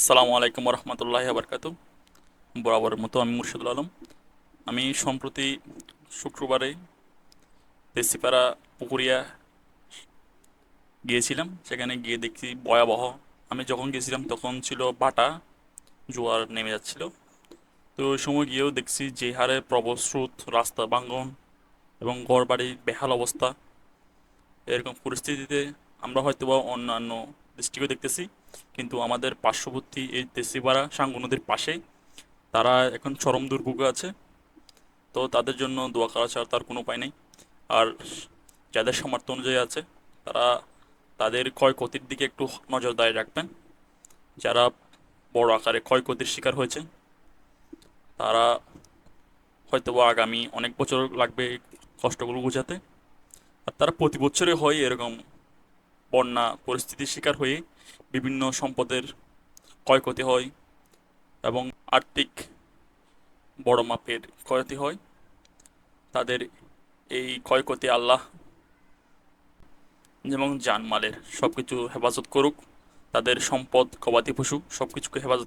আসসালামু আলাইকুম রহমতুল্লাহ আবরকাত বরাবরের মতো আমি মুর্শিদুল আলম। আমি সম্প্রতি শুক্রবারে পেসিপাড়া পুকুরিয়া গিয়েছিলাম। সেখানে গিয়ে দেখছি ভয়াবহ। আমি যখন গিয়েছিলাম তখন ছিল বাটা, জোয়ার নেমে যাচ্ছিল। তো ওই সময় গিয়েও দেখছি যে হারে প্রবল স্রোত, রাস্তা ভাঙ্গন এবং ঘর বাড়ির বেহাল অবস্থা। এরকম পরিস্থিতিতে আমরা হয়তো বা অন্যান্য ডিস্ট্রিক্টও দেখতেছি। কিন্তু আমাদের পার্শ্ববর্তী এই তেসিপাড়া সাঙ্গু নদীর পাশে তারা এখন চরম দুর্ভোগে আছে। তো তাদের জন্য দোয়া করা ছাড়া তার কোনো উপায় নেই। আর যাদের সামর্থ্য অনুযায়ী আছে, তারা তাদের ক্ষয়ক্ষতির দিকে একটু নজরদারি রাখবেন। যারা বড় আকারে ক্ষয়ক্ষতির শিকার হয়েছে, তারা হয়তো আগামী অনেক বছর লাগবে কষ্টগুলো বোঝাতে। আর তারা প্রতি বছরে হয় এরকম বন্যা, পরিস্থিতির শিকার হয়ে বিভিন্ন সম্পদের ক্ষয়ক্ষতি হয় এবং আর্থিক বড় মাপের ক্ষয়ক্ষতি হয়। তাদের এই ক্ষয়ক্ষতি আল্লাহ যেমন জানমালের সব কিছু হেফাজত করুক। তাদের সম্পদ, গবাদি পশু সব কিছুকে হেফাজত